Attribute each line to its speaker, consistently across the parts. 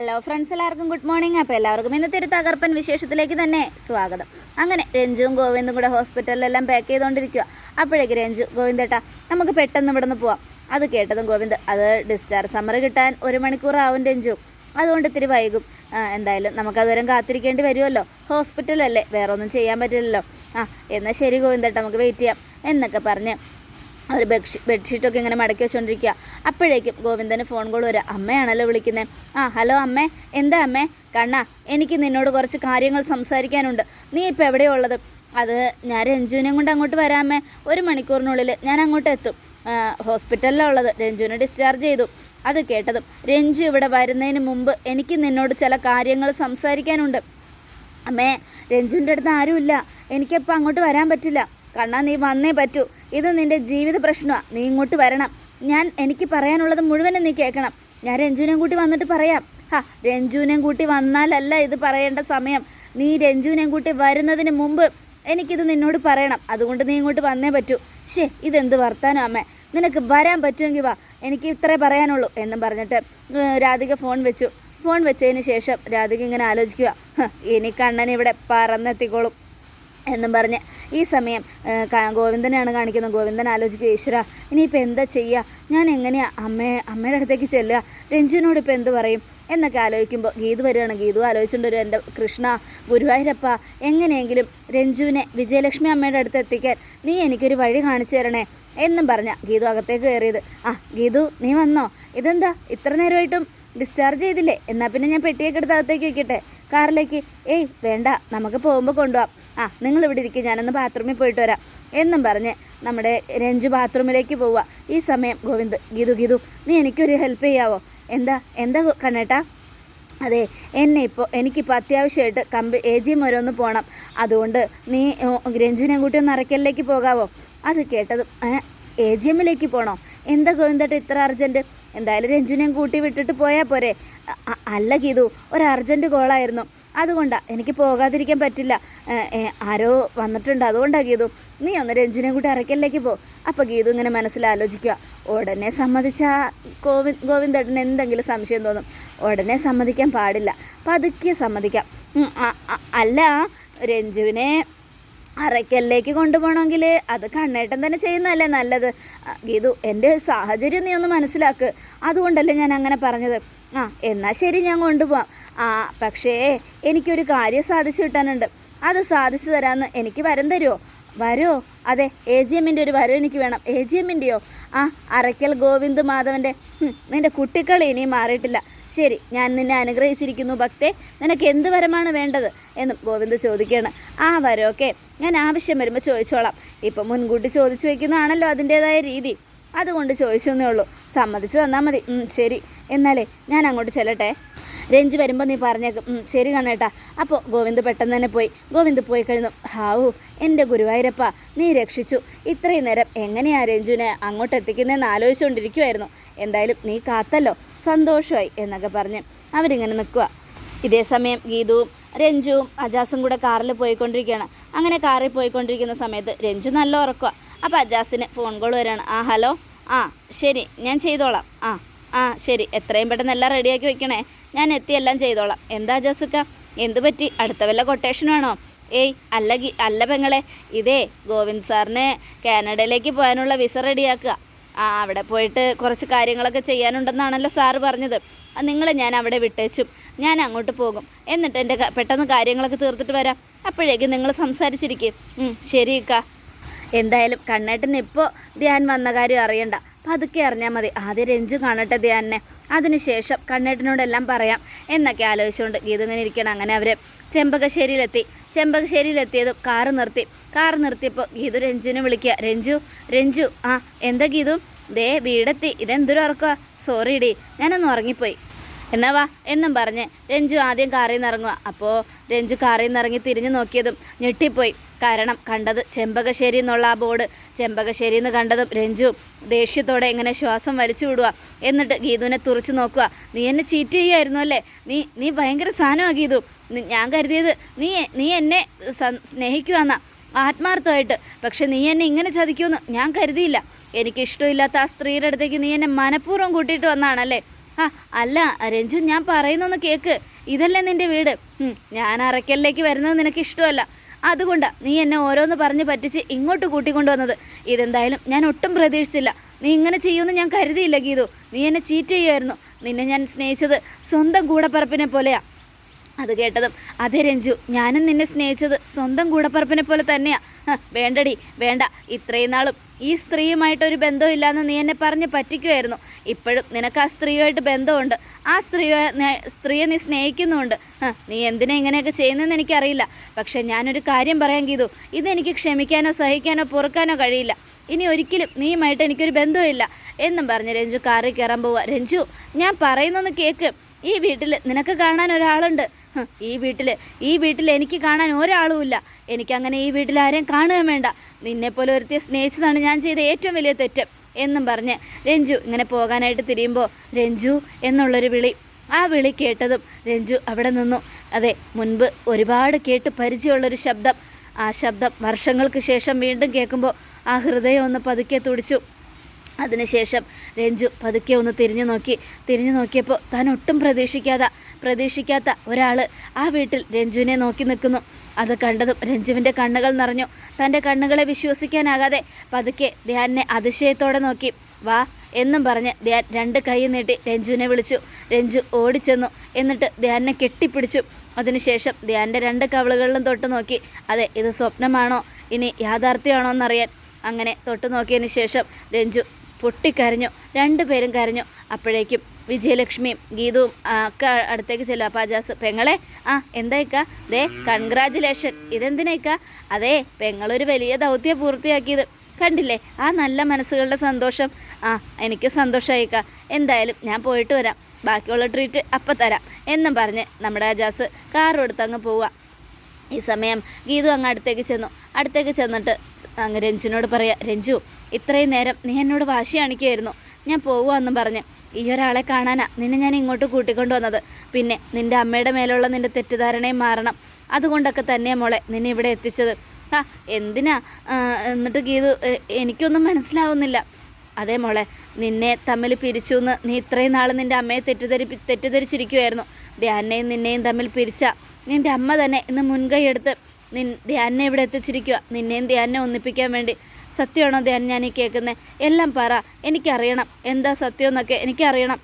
Speaker 1: Hello friends എല്ലാവർക്കും good morning അപ്പോൾ എല്ലാവർക്കും ഇന്നത്തെ ഒരു തകർപ്പൻ വിശേഷത്തിലേക്ക് തന്നെ സ്വാഗതം. അങ്ങനെ രഞ്ജുവും ഗോവിന്ദും കൂടെ ഹോസ്പിറ്റലിലെല്ലാം പാക്ക് ചെയ്തുകൊണ്ടിരിക്കുക അപ്പോഴേക്ക് രഞ്ജു ഗോവിന്ദേട്ടാ നമുക്ക് പെട്ടെന്ന് ഇവിടെ നിന്ന് പോവാം. അത് കേട്ടതും ഗോവിന്ദ് അത് ഡിസ്ചാർജ് സമ്മർ കിട്ടാൻ ഒരു മണിക്കൂറാവും രഞ്ജു. അതുകൊണ്ട് ഇത്തിരി വൈകും. എന്തായാലും നമുക്ക് നമുക്കതുവരെ കാത്തിരിക്കേണ്ടി വരുമല്ലോ. ഹോസ്പിറ്റലല്ലേ വേറെ ഒന്നും ചെയ്യാൻ പറ്റില്ലല്ലോ. ആ എന്നാൽ ശരി ഗോവിന്ദേട്ടാ നമുക്ക് വെയിറ്റ് ചെയ്യാം. എന്നൊക്കെ പറഞ്ഞ് ഒരു ബെഡ്ഷീ ബെഡ്ഷീറ്റൊക്കെ ഇങ്ങനെ മടക്കി വെച്ചുകൊണ്ടിരിക്കുക അപ്പോഴേക്കും ഗോവിന്ദന് ഫോൺ കോൾ വരിക അമ്മയാണല്ലോ വിളിക്കുന്നത് ആ ഹലോ അമ്മേ. എന്താ അമ്മേ? കണ്ണ എനിക്ക് നിന്നോട് കുറച്ച് കാര്യങ്ങൾ സംസാരിക്കാനുണ്ട്. നീ ഇപ്പോൾ എവിടെയാണ് ഉള്ളത്? അത് ഞാൻ രഞ്ജുവിനെയും കൊണ്ട് അങ്ങോട്ട് വരാമേ ഒരു മണിക്കൂറിനുള്ളിൽ ഞാൻ അങ്ങോട്ട് എത്തും. ഹോസ്പിറ്റലിലുള്ളത് രഞ്ജുവിനെ ഡിസ്ചാർജ് ചെയ്തു. അത് കേട്ടതും രഞ്ജു ഇവിടെ വരുന്നതിന് മുമ്പ് എനിക്ക് നിന്നോട് ചില കാര്യങ്ങൾ സംസാരിക്കാനുണ്ട്. അമ്മേ രഞ്ജുവിന്റെ അടുത്ത് ആരുമില്ല. എനിക്കപ്പോൾ അങ്ങോട്ട് വരാൻ പറ്റില്ല. കണ്ണാ നീ വന്നേ പറ്റൂ. ഇത് നിന്റെ ജീവിത പ്രശ്നമാണ് നീ ഇങ്ങോട്ട് വരണം. ഞാൻ എനിക്ക് പറയാനുള്ളത് മുഴുവനും നീ കേൾക്കണം. ഞാൻ രഞ്ജുവിനെയും കൂട്ടി വന്നിട്ട് പറയാം. ഹാ രഞ്ജുവിനെയും കൂട്ടി വന്നാലല്ല ഇത് പറയേണ്ട സമയം. നീ രഞ്ജുവിനെയും കൂട്ടി വരുന്നതിന് മുമ്പ് എനിക്കിത് നിന്നോട് പറയണം. അതുകൊണ്ട് നീ ഇങ്ങോട്ട് വന്നേ പറ്റൂ. ഷേ ഇതെന്ത് വർത്താനോ അമ്മേ. നിനക്ക് വരാൻ പറ്റുമെങ്കിൽ വാ. എനിക്ക് ഇത്രേ പറയാനുള്ളൂ എന്നും പറഞ്ഞിട്ട് രാധിക ഫോൺ വെച്ചു. ഫോൺ വെച്ചതിന് ശേഷം രാധിക ഇങ്ങനെ ആലോചിക്കുക "ഹ്, ഇനി കണ്ണൻ ഇവിടെ പറന്നെത്തിക്കോളും. എന്നും പറഞ്ഞ് ഈ സമയം ഗോവിന്ദനെയാണ് കാണിക്കുന്നത് ഗോവിന്ദൻ ആലോചിക്കുക ഈശ്വര ഇനിയിപ്പോൾ എന്താ ചെയ്യുക ഞാൻ എങ്ങനെയാണ് അമ്മയെ അമ്മയുടെ അടുത്തേക്ക് ചെല്ലുക? രഞ്ജുവിനോട് ഇപ്പോൾ എന്ത് പറയും? എന്നൊക്കെ ആലോചിക്കുമ്പോൾ ഗീതു വരികയാണ്. ഗീതു ആലോചിച്ചുകൊണ്ട് വരും എന്റെ കൃഷ്ണ ഗുരുവായൂരപ്പ എങ്ങനെയെങ്കിലും രഞ്ജുവിനെ വിജയലക്ഷ്മി അമ്മയുടെ അടുത്ത് എത്തിക്കാൻ നീ എനിക്കൊരു വഴി കാണിച്ചു തരണേ എന്നും പറഞ്ഞ ഗീതു അകത്തേക്ക് കയറിയത്. ആ ഗീതു നീ വന്നോ? ഇതെന്താ? ഇത്ര നേരമായിട്ടും ഡിസ്ചാർജ് ചെയ്തില്ലേ? എന്നാൽ പിന്നെ ഞാൻ പെട്ടിയൊക്കെ എടുത്ത് അകത്തേക്ക് വെക്കട്ടെ? കാറിലേക്ക് ഏയ് വേണ്ട നമുക്ക് പോകുമ്പോൾ കൊണ്ടുപോകാം ആ നിങ്ങൾ ഇവിടെ ഇരിക്കും ഞാനൊന്ന് ബാത്റൂമിൽ പോയിട്ട് വരാം. എന്നും പറഞ്ഞ് നമ്മുടെ രഞ്ജു ബാത്റൂമിലേക്ക് പോവുക. ഈ സമയം ഗോവിന്ദ് ഗീതു ഗീതു നീ എനിക്കൊരു ഹെൽപ്പ് ചെയ്യാവോ? എന്താ എന്താ കണ്ണേട്ടാ? അതെ എന്നെ ഇപ്പോൾ എനിക്കിപ്പോൾ അത്യാവശ്യമായിട്ട് കമ്പി എ ജി എം വരെ ഒന്ന് പോകണം അതുകൊണ്ട് നീ രഞ്ജുവിനെ കൂട്ടി ഒന്ന് അറക്കലിലേക്ക് പോകാവോ? അത് കേട്ടതും എ ജി എമ്മിലേക്ക് പോകണോ എന്താ ഗോവിന്ദട്ട് ഇത്ര അർജന്റ് എന്തായാലും രഞ്ജുനെയും കൂട്ടി വിട്ടിട്ട് പോയാൽ പോരെ. അല്ല ഗീതു ഒരു അർജന്റ് കോളായിരുന്നു. അതുകൊണ്ടാണ് എനിക്ക് പോകാതിരിക്കാൻ പറ്റില്ല. ആരോ വന്നിട്ടുണ്ട്. അതുകൊണ്ടാണ് ഗീതു നീ ഒന്ന് രഞ്ജുനെയും കൂട്ടി അറക്കലിലേക്ക് പോ. അപ്പോൾ ഗീതു ഇങ്ങനെ മനസ്സിലാലോചിക്കുക ഉടനെ സമ്മതിച്ച ഗോവി ഗോവിന്ദേട്ടന് എന്തെങ്കിലും സംശയം തോന്നും. ഉടനെ സമ്മതിക്കാൻ പാടില്ല. പതുക്കെ സമ്മതിക്കാം. അല്ല രഞ്ജുവിനെ അറയ്ക്കലിലേക്ക് കൊണ്ടുപോകണമെങ്കിൽ അത് കണ്ണേട്ടൻ തന്നെ ചെയ്യുന്നതല്ലേ നല്ലത്? ഗീതു എന്റെ സാഹചര്യം നീ ഒന്ന് മനസ്സിലാക്ക്. അതുകൊണ്ടല്ലേ ഞാൻ അങ്ങനെ പറഞ്ഞത്. ആ എന്നാൽ ശരി ഞാൻ കൊണ്ടുപോകാം ആ പക്ഷേ എനിക്കൊരു കാര്യം സാധിച്ചു കിട്ടാനുണ്ട്. അത് സാധിച്ചു തരാമെന്ന് എനിക്ക് വരം തരുമോ വരോ? അതെ എ ജി എമ്മിന്റെ ഒരു വരം എനിക്ക് വേണം. എ ജി എമ്മിന്റെയോ? ആ അറയ്ക്കൽ ഗോവിന്ദ് മാധവന്റെ. നിന്റെ കുട്ടിക്കളി ഇനിയും മാറിയിട്ടില്ല. ശരി ഞാൻ നിന്നെ അനുഗ്രഹിച്ചിരിക്കുന്നു ഭക്തേ. നിനക്ക് എന്ത് വരമാണ് വേണ്ടത്? എന്നും ഗോവിന്ദ് ചോദിക്കുകയാണ്. ആ വരമൊക്കെ ഞാൻ ആവശ്യം വരുമ്പോൾ ചോദിച്ചോളാം. ഇപ്പം മുൻകൂട്ടി ചോദിച്ചു വയ്ക്കുന്നതാണല്ലോ അതിന്റേതായ രീതി. അതുകൊണ്ട് ചോദിച്ചെന്നേ ഉള്ളൂ. സമ്മതിച്ചു തന്നാൽ മതി. ശരി. എന്നാലേ ഞാൻ അങ്ങോട്ട് ചെല്ലട്ടെ. രഞ്ജി വരുമ്പോൾ നീ പറഞ്ഞേക്കും. ശരി കണ്ണേട്ടാ. അപ്പോൾ ഗോവിന്ദ് പെട്ടെന്ന് തന്നെ പോയി. ഗോവിന്ദ് പോയി കഴിഞ്ഞു. ഹാവു എന്റെ ഗുരുവായൂരപ്പ നീ രക്ഷിച്ചു. ഇത്രയും നേരം എങ്ങനെയാ രഞ്ജുവിനെ അങ്ങോട്ട് എത്തിക്കുന്നതെന്ന് ആലോചിച്ചുകൊണ്ടിരിക്കുമായിരുന്നു എന്തായാലും നീ കാത്തല്ലോ. സന്തോഷമായി എന്നൊക്കെ പറഞ്ഞ് അവരിങ്ങനെ നിൽക്കുക ഇതേ സമയം ഗീതുവും രഞ്ജുവും അജാസും കൂടെ കാറിൽ പോയിക്കൊണ്ടിരിക്കുകയാണ്. അങ്ങനെ കാറിൽ പോയിക്കൊണ്ടിരിക്കുന്ന സമയത്ത് രഞ്ജു നല്ല ഉറക്കുക അപ്പോൾ അജാസിന് ഫോൺ കോൾ വരികയാണ്. ആ ഹലോ ആ ശരി ഞാൻ ചെയ്തോളാം. ആ ആ ശരി എത്രയും പെട്ടെന്ന് എല്ലാം റെഡിയാക്കി വെക്കണേ. ഞാൻ എത്തി എല്ലാം ചെയ്തോളാം. എന്താ അജാസുക്ക? എന്ത് പറ്റി? അടുത്ത വല്ല കൊട്ടേഷൻ വേണോ? ഏയ് അല്ല അല്ല പെങ്ങളെ. ഇതേ ഗോവിന്ദ് സാറിന് കാനഡയിലേക്ക് പോകാനുള്ള വിസ റെഡിയാക്കുക ആ അവിടെ പോയിട്ട് കുറച്ച് കാര്യങ്ങളൊക്കെ ചെയ്യാനുണ്ടെന്നാണല്ലോ സാറ് പറഞ്ഞത്. നിങ്ങളെ ഞാൻ അവിടെ വിട്ടേച്ചും. ഞാൻ അങ്ങോട്ട് പോകും. എന്നിട്ട് എന്റെ പെട്ടെന്ന് കാര്യങ്ങളൊക്കെ തീർത്തിട്ട് വരാം. അപ്പോഴേക്കും നിങ്ങൾ സംസാരിച്ചിരിക്കും. ശരി ഇക്ക. എന്തായാലും കണ്ണേട്ടൻ ഇപ്പോൾ ധ്യാൻ വന്ന കാര്യം അറിയണ്ട. പതുക്കെ അറിഞ്ഞാൽ മതി. ആദ്യം രഞ്ജു കാണട്ടെ ധ്യാനെ. അതിനുശേഷം കണ്ണേട്ടനോടെല്ലാം പറയാം. എന്നൊക്കെ ആലോചിച്ചുകൊണ്ട് ഗീത ഇങ്ങനെ ഇരിക്കണം അങ്ങനെ അവർ ചെമ്പകശ്ശേരിയിലെത്തി. ചെമ്പകശ്ശേരിയിലെത്തിയതും കാറ് നിർത്തി. കാറ് നിർത്തിയപ്പോൾ ഗീതു രഞ്ജുവിനെ വിളിക്കുക. രഞ്ജു രഞ്ജു ആ എന്താ ഗീതു? ദേ വീടെത്തി. ഇതെന്തൊരു ഉറക്കുക സോറി ഡി ഞാനൊന്ന് ഉറങ്ങിപ്പോയി. എന്നാ വാ. എന്നും പറഞ്ഞ് രഞ്ജു ആദ്യം കാറിൽ നിന്ന് ഇറങ്ങുക. അപ്പോൾ രഞ്ജു കാറിൽ നിന്ന് ഇറങ്ങി തിരിഞ്ഞു നോക്കിയതും ഞെട്ടിപ്പോയി. കാരണം കണ്ടത് ചെമ്പകശ്ശേരി എന്നുള്ള ആ ബോർഡ്. ചെമ്പകശ്ശേരി എന്ന് കണ്ടതും രഞ്ജു ദേഷ്യത്തോടെ എങ്ങനെ ശ്വാസം വലിച്ചു വിടുക. എന്നിട്ട് ഗീതുവിനെ തുറച്ചു നോക്കുക. നീ എന്നെ ചീറ്റ് ചെയ്യായിരുന്നു അല്ലേ? നീ നീ ഭയങ്കര സാധനമാണ് ഗീതു. ഞാൻ കരുതിയത് നീ നീ എന്നെ സ്നേഹിക്കുവാന്ന. ആത്മാർത്ഥമായിട്ട്. പക്ഷെ നീ എന്നെ ഇങ്ങനെ ചതിക്കുമെന്ന് ഞാൻ കരുതിയില്ല. എനിക്ക് ഇഷ്ടമില്ലാത്ത ആ സ്ത്രീയുടെ അടുത്തേക്ക് നീ എന്നെ മനഃപൂർവം കൂട്ടിയിട്ട് വന്നാണല്ലേ? ആ അല്ല രഞ്ജു ഞാൻ പറയുന്നൊന്ന് കേക്ക്. ഇതല്ലേ നിന്റെ വീട്. ഞാൻ അറയ്ക്കലിലേക്ക് വരുന്നത് നിനക്ക് ഇഷ്ടമല്ല. അതുകൊണ്ടാ നീ എന്നെ ഓരോന്ന് പറഞ്ഞ് പറ്റിച്ച് ഇങ്ങോട്ട് കൂട്ടിക്കൊണ്ടുവന്നത്. ഇതെന്തായാലും ഞാൻ ഒട്ടും പ്രതീക്ഷിച്ചില്ല. നീ ഇങ്ങനെ ചെയ്യുമെന്ന് ഞാൻ കരുതിയില്ല ഗീതു. നീ എന്നെ ചീറ്റ് ചെയ്യുമായിരുന്നു നിന്നെ ഞാൻ സ്നേഹിച്ചത് സ്വന്തം കൂടപ്പറപ്പിനെ പോലെയാ. അത് കേട്ടതും അതെ രഞ്ജു. ഞാനും നിന്നെ സ്നേഹിച്ചത് സ്വന്തം കൂടപ്പറപ്പിനെ പോലെ തന്നെയാ. വേണ്ടടി വേണ്ട. ഇത്രയും നാളും ഈ സ്ത്രീയുമായിട്ടൊരു ബന്ധമില്ലാന്ന് നീ എന്നെ പറഞ്ഞ് പറ്റിക്കുമായിരുന്നു ഇപ്പോഴും നിനക്ക് ആ സ്ത്രീയുമായിട്ട് ബന്ധമുണ്ട്. ആ സ്ത്രീയെ സ്ത്രീയെ നീ സ്നേഹിക്കുന്നുമുണ്ട്. നീ എന്തിനാ ഇങ്ങനെയൊക്കെ ചെയ്യുന്നതെന്ന് എനിക്കറിയില്ല. പക്ഷേ ഞാനൊരു കാര്യം പറയാൻ ഗീതു. ഇതെനിക്ക് ക്ഷമിക്കാനോ സഹിക്കാനോ പൊറുക്കാനോ കഴിയില്ല. ഇനി ഒരിക്കലും നീയുമായിട്ട് എനിക്കൊരു ബന്ധമില്ല എന്നും പറഞ്ഞ് രഞ്ജു കാറിൽ കയറാൻ പോവുക രഞ്ജു ഞാൻ പറയുന്നൊന്ന് കേക്ക്. ഈ വീട്ടിൽ നിനക്ക് കാണാൻ ഒരാളുണ്ട്. ഈ വീട്ടിൽ ഈ വീട്ടിൽ എനിക്ക് കാണാൻ ഒരാളുമില്ല. എനിക്കങ്ങനെ ഈ വീട്ടിൽ ആരെയും കാണുകയും വേണ്ട. നിന്നെപ്പോലെ ഒരുത്തിയെ സ്നേഹിച്ചതാണ് ഞാൻ ചെയ്ത ഏറ്റവും വലിയ തെറ്റ് എന്നും പറഞ്ഞ് രഞ്ജു ഇങ്ങനെ പോകാനായിട്ട് തിരിയുമ്പോൾ രഞ്ജു എന്നുള്ളൊരു വിളി. ആ വിളി കേട്ടതും രഞ്ജു അവിടെ നിന്നു. അതെ മുൻപ് ഒരുപാട് കേട്ട് പരിചയമുള്ളൊരു ശബ്ദം. ആ ശബ്ദം വർഷങ്ങൾക്ക് ശേഷം വീണ്ടും കേൾക്കുമ്പോൾ ആ ഹൃദയം ഒന്ന് പതുക്കെ തുടിച്ചു. അതിനുശേഷം രഞ്ജു പതുക്കെ ഒന്ന് തിരിഞ്ഞു നോക്കി. തിരിഞ്ഞു നോക്കിയപ്പോൾ താൻ ഒട്ടും പ്രതീക്ഷിക്കാതെ പ്രതീക്ഷിക്കാത്ത ഒരാൾ ആ വീട്ടിൽ രഞ്ജുവിനെ നോക്കി നിൽക്കുന്നു. അത് കണ്ടതും രഞ്ജുവിന്റെ കണ്ണുകൾ നിറഞ്ഞു. തന്റെ കണ്ണുകളെ വിശ്വസിക്കാനാകാതെ പതുക്കെ ധ്യാനിനെ അതിശയത്തോടെ നോക്കി. വാ എന്നും പറഞ്ഞ് ധ്യാൻ രണ്ട് കൈ നീട്ടി രഞ്ജുവിനെ വിളിച്ചു. രഞ്ജു ഓടിച്ചെന്നു. എന്നിട്ട് ധ്യാനിനെ കെട്ടിപ്പിടിച്ചു. അതിനുശേഷം ധ്യാന്റെ രണ്ട് കവളുകളിലും തൊട്ട് നോക്കി. അതെ ഇത് സ്വപ്നമാണോ? ഇനി യാഥാർത്ഥ്യമാണോ എന്നറിയാൻ അങ്ങനെ തൊട്ടു നോക്കിയതിന് ശേഷം രഞ്ജു പൊട്ടിക്കരഞ്ഞു. രണ്ടുപേരും കരഞ്ഞു. അപ്പോഴേക്കും വിജയലക്ഷ്മിയും ഗീതവും ഒക്കെ അടുത്തേക്ക് ചെല്ലും. അപ്പോൾ അജാസ് പെങ്ങളെ ആ എന്തായിക്ക? ദേ കൺഗ്രാജുലേഷൻ ഇതെന്തിനേക്ക? അതെ പെങ്ങളൊരു വലിയ ദൗത്യം പൂർത്തിയാക്കിയത്. കണ്ടില്ലേ? ആ നല്ല മനസ്സുകളുടെ സന്തോഷം. ആ എനിക്ക് സന്തോഷമായിക്ക എന്തായാലും ഞാൻ പോയിട്ട് വരാം. ബാക്കിയുള്ള ട്രീറ്റ് അപ്പം തരാം. എന്നും പറഞ്ഞ് നമ്മുടെ അജാസ് കാർ കൊടുത്ത് അങ്ങ് പോവുക ഈ സമയം ഗീതു അങ്ങ് അടുത്തേക്ക് ചെന്നു. അടുത്തേക്ക് ചെന്നിട്ട് അങ്ങ് രഞ്ജുവിനോട് പറയാ രഞ്ജു ഇത്രയും നേരം നീ എന്നോട് വാശി കാണിക്കുമായിരുന്നു ഞാൻ പോവുകയെന്നും പറഞ്ഞ്. ഈ ഒരാളെ കാണാനാ നിന്നെ ഞാൻ ഇങ്ങോട്ട് കൂട്ടിക്കൊണ്ടു വന്നത്. പിന്നെ നിന്റെ അമ്മയുടെ മേലുള്ള നിന്റെ തെറ്റിദ്ധാരണയും മാറണം. അതുകൊണ്ടൊക്കെ തന്നെ മോളെ നിന്നെ ഇവിടെ എത്തിച്ചത്. ആ എന്തിനാ? എന്നിട്ട് ഗീതു എനിക്കൊന്നും മനസ്സിലാവുന്നില്ല. അതേ മോളെ നിന്നെ തമ്മിൽ പിരിച്ചു എന്ന് നീ ഇത്രയും നാൾ നിന്റെ അമ്മയെ തെറ്റിദ്ധരി തെറ്റിദ്ധരിച്ചിരിക്കുമായിരുന്നു ധ്യാനെയും നിന്നെയും തമ്മിൽ പിരിച്ച. നിന്റെ അമ്മ തന്നെ ഇന്ന് മുൻകൈ എടുത്ത് നിൻ ധ്യാനെ ഇവിടെ എത്തിച്ചിരിക്കുക നിന്നെയും ധ്യാനെ ഒന്നിപ്പിക്കാൻ വേണ്ടി. സത്യമാണോ ധ്യാൻ ഞാൻ ഈ കേൾക്കുന്നത് എല്ലാം പറ. എനിക്കറിയണം. എന്താ സത്യം എന്നൊക്കെ എനിക്കറിയണം.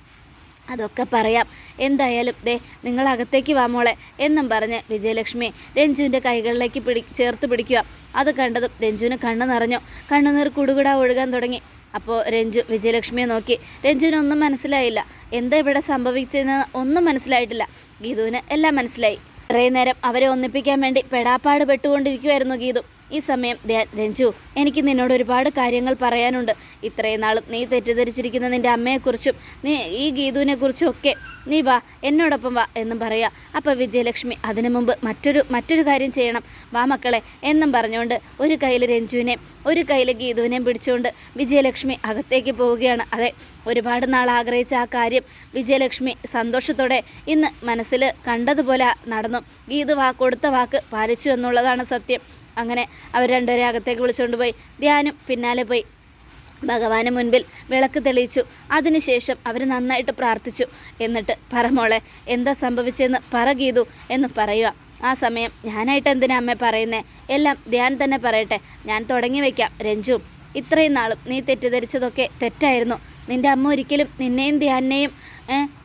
Speaker 1: അതൊക്കെ പറയാം. എന്തായാലും ദേ നിങ്ങൾ അകത്തേക്ക് വാ മോളെ. എന്നും പറഞ്ഞ് വിജയലക്ഷ്മി രഞ്ജുവിന്റെ കൈകളിലേക്ക് പിടി ചേർത്ത് പിടിക്കുക അത് കണ്ടതും രഞ്ജുവിന് കണ്ണ് നിറഞ്ഞു. കണ്ണുനീർ കുടുകുടാ ഒഴുകാൻ തുടങ്ങി. അപ്പോൾ രഞ്ജു വിജയലക്ഷ്മിയെ നോക്കി. രഞ്ജുവിനൊന്നും മനസ്സിലായില്ല. എന്താ ഇവിടെ സംഭവിച്ചതെന്ന് ഒന്നും മനസ്സിലായിട്ടില്ല. ഗീതുവിന് എല്ലാം മനസ്സിലായി. ഇത്രയും നേരം അവരെ ഒന്നിപ്പിക്കാൻ വേണ്ടി പെടാപ്പാട് പെട്ടുകൊണ്ടിരിക്കുമായിരുന്നു ഗീതു. ഈ സമയം രഞ്ജു എനിക്ക് നിന്നോട് ഒരുപാട് കാര്യങ്ങൾ പറയാനുണ്ട്. ഇത്രയും നാളും നീ തെറ്റിദ്ധരിച്ചിരിക്കുന്ന നിന്റെ അമ്മയെക്കുറിച്ചും നീ ഈ ഗീതുവിനെക്കുറിച്ചും ഒക്കെ നീ വാ എന്നോടൊപ്പം വാ എന്നും പറയുക അപ്പോൾ വിജയലക്ഷ്മി അതിനു മുമ്പ് മറ്റൊരു മറ്റൊരു കാര്യം ചെയ്യണം. വാ മക്കളെ എന്നും പറഞ്ഞുകൊണ്ട് ഒരു കയ്യിൽ രഞ്ജുവിനെ ഒരു കയ്യിൽ ഗീതുവിനെയും പിടിച്ചുകൊണ്ട് വിജയലക്ഷ്മി അകത്തേക്ക് പോവുകയാണ്. അതെ ഒരുപാട് നാൾ ആഗ്രഹിച്ച ആ കാര്യം വിജയലക്ഷ്മി സന്തോഷത്തോടെ ഇന്ന് മനസ്സിൽ കണ്ടതുപോലെ നടന്നു. ഗീതു വാ കൊടുത്ത വാക്ക് പാലിച്ചു എന്നുള്ളതാണ് സത്യം. അങ്ങനെ അവർ രണ്ടുപേരെ അകത്തേക്ക് വിളിച്ചുകൊണ്ട് പോയി. ധ്യാനം പിന്നാലെ പോയി. ഭഗവാന് മുൻപിൽ വിളക്ക് തെളിയിച്ചു. അതിനുശേഷം അവർ നന്നായിട്ട് പ്രാർത്ഥിച്ചു. എന്നിട്ട് പറ മോളെ എന്താ സംഭവിച്ചതെന്ന് പറ ഗീതു എന്ന് പറയുക. ആ സമയം ഞാനായിട്ട് എന്തിനാ അമ്മ പറയുന്നേ? എല്ലാം ധ്യാൻ തന്നെ പറയട്ടെ. ഞാൻ തുടങ്ങി വയ്ക്കാം രഞ്ജു ഇത്രയും നാളും നീ തെറ്റിദ്ധരിച്ചതൊക്കെ തെറ്റായിരുന്നു. നിന്റെ അമ്മ ഒരിക്കലും നിന്നെയും ധ്യാനെയും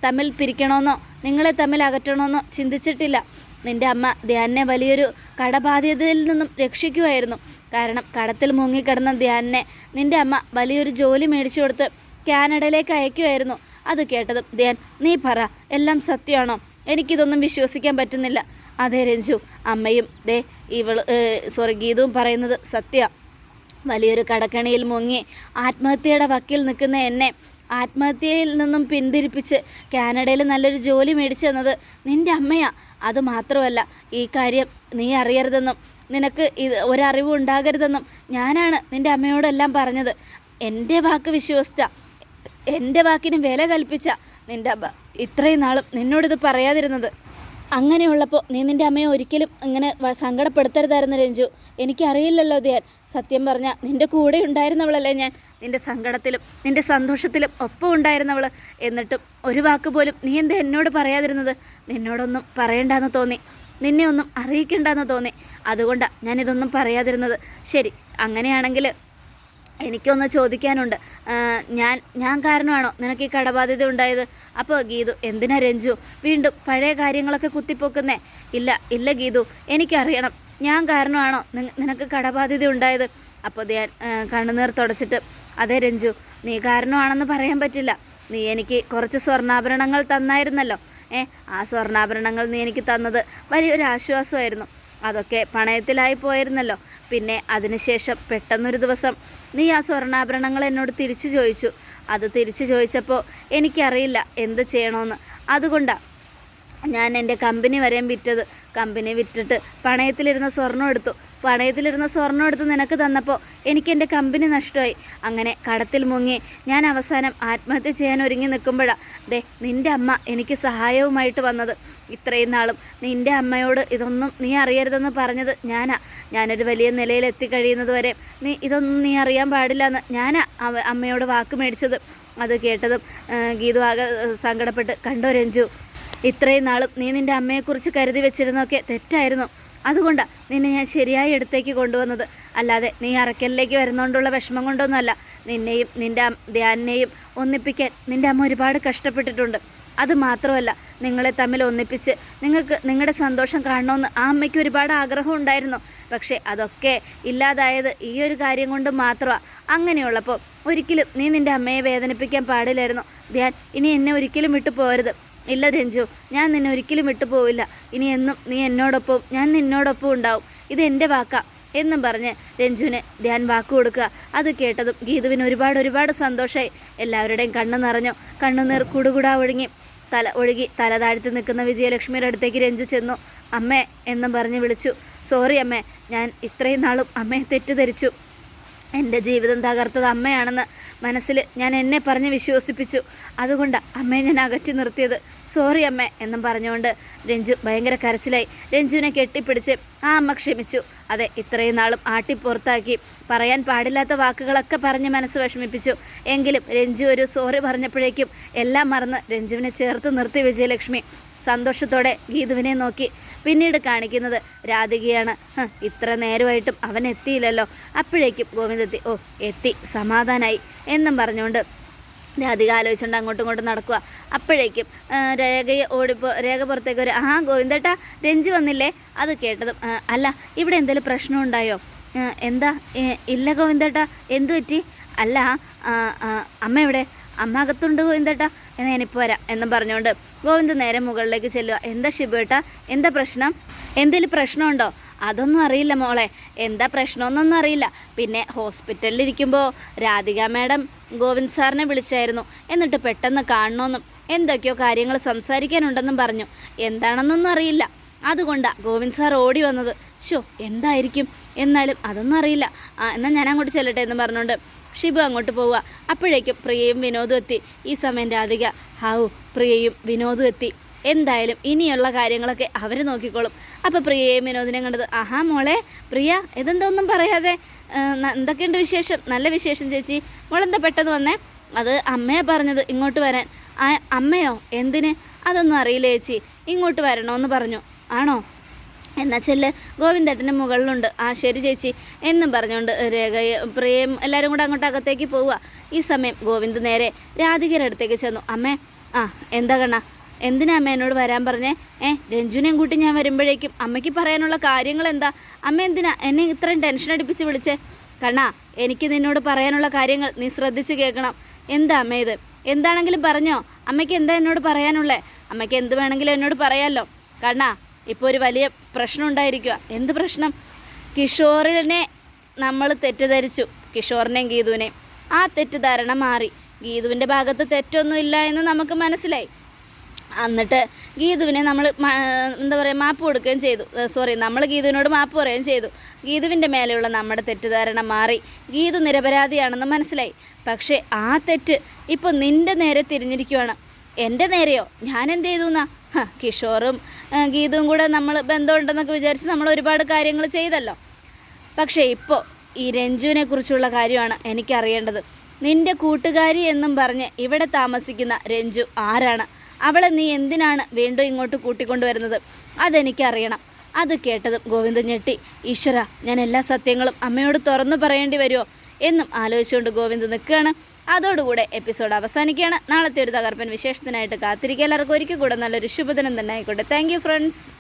Speaker 1: തമ്മിൽ പിരിക്കണമെന്നോ നിങ്ങളെ തമ്മിൽ അകറ്റണമെന്നോ ചിന്തിച്ചിട്ടില്ല. നിന്റെ അമ്മ ധ്യാനെ വലിയൊരു കടബാധ്യതയിൽ നിന്നും രക്ഷിക്കുമായിരുന്നു. കാരണം കടത്തിൽ മുങ്ങിക്കിടന്ന ധ്യാനെ നിന്റെ അമ്മ വലിയൊരു ജോലി മേടിച്ചു കൊടുത്ത് കാനഡയിലേക്ക് അയക്കുമായിരുന്നു. അത് കേട്ടതും ധ്യാൻ നീ പറ എല്ലാം സത്യമാണോ? എനിക്കിതൊന്നും വിശ്വസിക്കാൻ പറ്റുന്നില്ല. അതെ രഞ്ജു അമ്മയും ദേ ഇവൾ സോറി ഗീതവും പറയുന്നത് സത്യമാണ് വലിയൊരു കടക്കണിയിൽ മുങ്ങി ആത്മഹത്യയുടെ വക്കിൽ നിൽക്കുന്ന എന്നെ ആത്മഹത്യയിൽ നിന്നും പിന്തിരിപ്പിച്ച് കാനഡയിൽ നല്ലൊരു ജോലി മേടിച്ചു തന്നത് നിന്റെ അമ്മയാ. അത് മാത്രമല്ല ഈ കാര്യം നീ അറിയരുതെന്നും നിനക്ക് ഇത് ഒരറിവും ഉണ്ടാകരുതെന്നും ഞാനാണ് നിന്റെ അമ്മയോടെല്ലാം പറഞ്ഞത്. എന്റെ വാക്ക് വിശ്വസിച്ച എന്റെ വാക്കിന് വില കൽപ്പിച്ച നിന്റെ അമ്മ ഇത്രയും നാളും നിന്നോടിത് പറയാതിരുന്നത്. അങ്ങനെയുള്ളപ്പോൾ നീ നിന്റെ അമ്മയെ ഒരിക്കലും ഇങ്ങനെ സങ്കടപ്പെടുത്തരുതായിരുന്നു രഞ്ജു. എനിക്കറിയില്ലല്ലോ ധ്യാൻ. സത്യം പറഞ്ഞാൽ നിന്റെ കൂടെ ഉണ്ടായിരുന്നവളല്ലേ ഞാൻ. നിന്റെ സങ്കടത്തിലും നിന്റെ സന്തോഷത്തിലും ഒപ്പം ഉണ്ടായിരുന്നവൾ എന്നിട്ടും ഒരു വാക്ക് പോലും നീ എന്താ എന്നോട് പറയാതിരുന്നത്? നിന്നോടൊന്നും പറയണ്ടെന്ന് തോന്നി. നിന്നെ ഒന്നും അറിയിക്കണ്ടെന്ന് തോന്നി. അതുകൊണ്ടാണ് ഞാനിതൊന്നും പറയാതിരുന്നത്. ശരി അങ്ങനെയാണെങ്കിൽ എനിക്കൊന്ന് ചോദിക്കാനുണ്ട്. ഞാൻ ഞാൻ കാരണമാണോ നിനക്ക് ഈ കടബാധ്യത ഉണ്ടായത്? അപ്പോൾ ഗീതു എന്തിനാ രഞ്ജു? വീണ്ടും പഴയ കാര്യങ്ങളൊക്കെ കുത്തിപ്പോക്കുന്നേ. ഇല്ല ഇല്ല ഗീതു എനിക്കറിയണം. ഞാൻ കാരണമാണോ നിനക്ക് കടബാധ്യത ഉണ്ടായത്? അപ്പോൾ ഞാൻ കണ്ണുനീർ തുടച്ചിട്ട് അതേ രഞ്ജു നീ കാരണമാണെന്ന് പറയാൻ പറ്റില്ല. നീ എനിക്ക് കുറച്ച് സ്വർണാഭരണങ്ങൾ തന്നായിരുന്നല്ലോ. ഏ ആ സ്വർണാഭരണങ്ങൾ നീ എനിക്ക് തന്നത് വലിയൊരു ആശ്വാസമായിരുന്നു. അതൊക്കെ പണയത്തിലായി പോയിരുന്നല്ലോ. പിന്നെ അതിനുശേഷം പെട്ടെന്നൊരു ദിവസം നീ ആ സ്വർണാഭരണങ്ങൾ എന്നോട് തിരിച്ചു ചോദിച്ചു. അത് തിരിച്ചു ചോദിച്ചപ്പോൾ എനിക്കറിയില്ല എന്ത് ചെയ്യണമെന്ന് അതുകൊണ്ടാണ് ഞാൻ എന്റെ കമ്പനി വരെയും വിറ്റത്. കമ്പനി വിറ്റിട്ട് പണയത്തിലിരുന്ന സ്വർണം എടുത്തു. പണയത്തിലിരുന്ന സ്വർണം എടുത്ത് നിനക്ക് തന്നപ്പോൾ എനിക്ക് എന്റെ കമ്പനി നഷ്ടമായി. അങ്ങനെ കടത്തിൽ മുങ്ങി ഞാൻ അവസാനം ആത്മഹത്യ ചെയ്യാൻ ഒരുങ്ങി നിൽക്കുമ്പോഴാണ് ദേ നിന്റെ അമ്മ എനിക്ക് സഹായവുമായിട്ട് വന്നത്. ഇത്രയും നാളും നിന്റെ അമ്മയോട് ഇതൊന്നും നീ അറിയരുതെന്ന് പറഞ്ഞത് ഞാനാ. ഞാനൊരു വലിയ നിലയിൽ എത്തിക്കഴിയുന്നത് വരെ നീ ഇതൊന്നും നീ അറിയാൻ പാടില്ല എന്ന് ഞാനാ അമ്മയോട് വാക്ക് മേടിച്ചത്. അത് കേട്ടതും ഗീതു ആകെ സങ്കടപ്പെട്ട് കണ്ടോ രഞ്ജു ഇത്രയും നാളും നീ നിന്റെ അമ്മയെക്കുറിച്ച് കരുതി വെച്ചിരുന്നൊക്കെ തെറ്റായിരുന്നു. അതുകൊണ്ടാണ് നിന്നെ ഞാൻ ശരിയായ ഇടത്തേക്ക് കൊണ്ടുവന്നത്. അല്ലാതെ നീ അറക്കലിലേക്ക് വരുന്നതുകൊണ്ടുള്ള വിഷമം കൊണ്ടൊന്നുമല്ല. നിന്നെയും നിന്റെ ധ്യാനെയും ഒന്നിപ്പിക്കാൻ നിന്റെ അമ്മ ഒരുപാട് കഷ്ടപ്പെട്ടിട്ടുണ്ട്. അത് മാത്രമല്ല നിങ്ങളെ തമ്മിൽ ഒന്നിപ്പിച്ച് നിങ്ങൾക്ക് നിങ്ങളുടെ സന്തോഷം കാണണമെന്ന് ആ അമ്മയ്ക്ക് ഒരുപാട് ആഗ്രഹം ഉണ്ടായിരുന്നു. പക്ഷേ അതൊക്കെ ഇല്ലാതായത് ഈ ഒരു കാര്യം കൊണ്ട് മാത്രമാണ് അങ്ങനെയുള്ളപ്പോൾ ഒരിക്കലും നീ നിന്റെ അമ്മയെ വേദനിപ്പിക്കാൻ പാടില്ലായിരുന്നു. ധ്യാൻ ഇനി എന്നെ ഒരിക്കലും വിട്ടു പോകരുത് ഇല്ല രഞ്ജു ഞാൻ നിന്നെ ഒരിക്കലും വിട്ടു പോവില്ല. ഇനി എന്നും നീ എന്നോടൊപ്പം ഞാൻ നിന്നോടൊപ്പം ഉണ്ടാവും. ഇത് എന്റെ വാക്കാ എന്നും പറഞ്ഞ് രഞ്ജുവിന് ധ്യാൻ വാക്ക് കൊടുക്കുക. അത് കേട്ടതും ഗീതുവിന് ഒരുപാട് ഒരുപാട് സന്തോഷമായി എല്ലാവരുടെയും കണ്ണു നിറഞ്ഞു. കണ്ണുനീർ കുടുകുടാ ഒഴുങ്ങി തല ഒഴുകി തല താഴ്ത്തി നിൽക്കുന്ന വിജയലക്ഷ്മിയുടെ അടുത്തേക്ക് രഞ്ജു ചെന്നു. അമ്മേ എന്നും പറഞ്ഞ് വിളിച്ചു. സോറി അമ്മേ ഞാൻ ഇത്രയും നാളും അമ്മയെ തെറ്റിദ്ധരിച്ചു. എന്റെ ജീവിതം തകർത്തത് അമ്മയാണെന്ന് മനസ്സിൽ ഞാൻ എന്നെ പറഞ്ഞ് വിശ്വസിപ്പിച്ചു. അതുകൊണ്ട് അമ്മയെ ഞാൻ അകറ്റി നിർത്തിയത്. സോറി അമ്മ എന്നും പറഞ്ഞുകൊണ്ട് രഞ്ജു ഭയങ്കര കരച്ചിലായി. രഞ്ജുവിനെ കെട്ടിപ്പിടിച്ച് ആ അമ്മ ക്ഷമിച്ചു. അതെ ഇത്രയും നാളും ആട്ടിപ്പുറത്താക്കി പറയാൻ പാടില്ലാത്ത വാക്കുകളൊക്കെ പറഞ്ഞ് മനസ്സ് വിഷമിപ്പിച്ചു. എങ്കിലും രഞ്ജു ഒരു സോറി പറഞ്ഞപ്പോഴേക്കും എല്ലാം മറന്ന് രഞ്ജുവിനെ ചേർത്ത് നിർത്തി വിജയലക്ഷ്മി. സന്തോഷത്തോടെ ഗീതുവിനെ നോക്കി. പിന്നീട് കാണിക്കുന്നത് രാധികയാണ്. ഇത്ര നേരമായിട്ടും അവൻ എത്തിയില്ലല്ലോ. അപ്പോഴേക്കും ഗോവിന്ദത്തി ഓ എത്തി സമാധാനായി എന്നും പറഞ്ഞുകൊണ്ട് രാധിക ആലോചിച്ചുകൊണ്ട് അങ്ങോട്ടും ഇങ്ങോട്ടും നടക്കുക അപ്പോഴേക്കും രേഖയെ ഓടിപ്പോ രേഖ പുറത്തേക്ക് ഒരു ആ ഗോവിന്ദേട്ടാ രഞ്ജു വന്നില്ലേ? അത് കേട്ടതും അല്ല ഇവിടെ എന്തെങ്കിലും പ്രശ്നം ഉണ്ടായോ എന്താ ഇല്ല ഗോവിന്ദേട്ടാ എന്തു പറ്റി? അല്ല അമ്മ എവിടെ? അമ്മ അകത്തുണ്ട് ഗോവിന്ദേട്ടാ എന്നാൽ ഞാനിപ്പോൾ വരാം എന്നും പറഞ്ഞുകൊണ്ട് ഗോവിന്ദ് നേരെ മുകളിലേക്ക് ചെല്ലുക എന്താ ഷിബുവേട്ടാ എന്താ പ്രശ്നം? എന്തെങ്കിലും പ്രശ്നമുണ്ടോ? അതൊന്നും അറിയില്ല മോളെ. എന്താ പ്രശ്നമൊന്നൊന്നും അറിയില്ല. പിന്നെ ഹോസ്പിറ്റലിൽ ഇരിക്കുമ്പോൾ രാധിക മാഡം ഗോവിന്ദ് സാറിനെ വിളിച്ചായിരുന്നു. എന്നിട്ട് പെട്ടെന്ന് കാണണമെന്നും എന്തൊക്കെയോ കാര്യങ്ങൾ സംസാരിക്കാനുണ്ടെന്നും പറഞ്ഞു. എന്താണെന്നൊന്നും അറിയില്ല. അതുകൊണ്ടാ ഗോവിന്ദ് സാർ ഓടി വന്നത്. ഷോ എന്തായിരിക്കും? എന്നാലും അതൊന്നും അറിയില്ല. എന്നാൽ ഞാൻ അങ്ങോട്ട് ചെല്ലട്ടെ എന്ന് പറഞ്ഞുകൊണ്ട് ഷിബു അങ്ങോട്ട് പോവുക. അപ്പോഴേക്കും പ്രിയയും വിനോദും എത്തി. ഈ സമയം രാധിക ഹാവു പ്രിയയും വിനോദും എത്തി. എന്തായാലും ഇനിയുള്ള കാര്യങ്ങളൊക്കെ അവർ നോക്കിക്കോളും. അപ്പോൾ പ്രിയയും വിനോദിനെ കണ്ടത് ആഹാ മോളെ പ്രിയ ഇതെന്താ ഒന്നും പറയാതെ? എന്തൊക്കെയുണ്ട് വിശേഷം? നല്ല വിശേഷം ചേച്ചി. മോളെന്താ പെട്ടെന്ന് വന്നേ? അത് അമ്മയെ പറഞ്ഞത് ഇങ്ങോട്ട് വരാൻ. ആ അമ്മയോ? എന്തിന്? അതൊന്നും അറിയില്ല ചേച്ചി. ഇങ്ങോട്ട് വരണമെന്ന് പറഞ്ഞു. ആണോ? എന്നാ ചെല്ല്. ഗോവിന്ദേട്ടന്റെ മുകളിലുണ്ട്. ആ ശരി ചേച്ചി. എന്നും പറഞ്ഞുകൊണ്ട് രേഖയെ പ്രിയയും എല്ലാവരും കൂടെ അങ്ങോട്ട് അകത്തേക്ക് പോവുക. ഈ സമയം ഗോവിന്ദ് നേരെ രാധികയുടെ അടുത്തേക്ക് ചെന്നു. അമ്മേ ആ എന്താ കണ്ണ? എന്തിനാ അമ്മ എന്നോട് വരാൻ പറഞ്ഞേ? ഏ രഞ്ജുനെയും കൂട്ടി ഞാൻ വരുമ്പോഴേക്കും അമ്മയ്ക്ക് പറയാനുള്ള കാര്യങ്ങൾ എന്താ അമ്മ എന്തിനാ എന്നെ ഇത്രയും ടെൻഷൻ അടിപ്പിച്ച് വിളിച്ചേ? കണ്ണാ എനിക്ക് നിന്നോട് പറയാനുള്ള കാര്യങ്ങൾ നീ ശ്രദ്ധിച്ച് കേൾക്കണം. എന്താ അമ്മ ഇത്? എന്താണെങ്കിലും പറഞ്ഞോ? അമ്മയ്ക്ക് എന്താ എന്നോട് പറയാനുള്ളേ? അമ്മയ്ക്ക് എന്ത് വേണമെങ്കിലും എന്നോട് പറയാമല്ലോ കണ്ണാ ഇപ്പോൾ ഒരു വലിയ പ്രശ്നം ഉണ്ടായിരിക്കുക എന്ത് പ്രശ്നം? കിഷോറിനെ നമ്മൾ തെറ്റിദ്ധരിച്ചു. കിഷോറിനെയും ഗീതുവിനെയും. ആ തെറ്റിദ്ധാരണ മാറി. ഗീതുവിന്റെ ഭാഗത്ത് തെറ്റൊന്നുമില്ല എന്ന് നമുക്ക് മനസ്സിലായി. എന്നിട്ട് ഗീതുവിനെ നമ്മൾ എന്താ പറയുക മാപ്പ് കൊടുക്കുകയും ചെയ്തു. സോറി നമ്മൾ ഗീതുവിനോട് മാപ്പ് പറയുകയും ചെയ്തു. ഗീതുവിന്റെ മേലെയുള്ള നമ്മുടെ തെറ്റിദ്ധാരണ മാറി. ഗീതു നിരപരാധിയാണെന്ന് മനസ്സിലായി. പക്ഷേ ആ തെറ്റ് ഇപ്പോൾ നിന്റെ നേരെ തിരിഞ്ഞിരിക്കുവാണ്. എന്റെ നേരെയോ? ഞാൻ എന്ത് ചെയ്തു എന്നാ കിഷോറും ഗീതുവും കൂടെ നമ്മൾ ബന്ധമുണ്ടെന്നൊക്കെ വിചാരിച്ച് നമ്മൾ ഒരുപാട് കാര്യങ്ങൾ ചെയ്തല്ലോ. പക്ഷേ ഇപ്പോൾ ഈ രഞ്ജുവിനെ കുറിച്ചുള്ള കാര്യമാണ് എനിക്കറിയേണ്ടത്. നിന്റെ കൂട്ടുകാരി എന്നും പറഞ്ഞ് ഇവിടെ താമസിക്കുന്ന രഞ്ജു ആരാണ്? അവളെ നീ എന്തിനാണ് വീണ്ടും ഇങ്ങോട്ട് കൂട്ടിക്കൊണ്ടുവരുന്നത്? അതെനിക്കറിയണം. അത് കേട്ടതും ഗോവിന്ദൻ ഞെട്ടി. ഈശ്വര ഞാൻ എല്ലാ സത്യങ്ങളും അമ്മയോട് തുറന്നു പറയേണ്ടി വരുമോ എന്നും ആലോചിച്ചുകൊണ്ട് ഗോവിന്ദ് നിൽക്കുകയാണ്. അതോടുകൂടെ എപ്പിസോഡ് അവസാനിക്കുകയാണ്. നാളത്തെ ഒരു തകർപ്പൻ വിശേഷത്തിനായിട്ട് കാത്തിരിക്കുക. എല്ലാവർക്കും ഒരിക്കൽ കൂടെ നല്ലൊരു ശുഭദിനം തന്നെ ആയിക്കോട്ടെ. Thank friends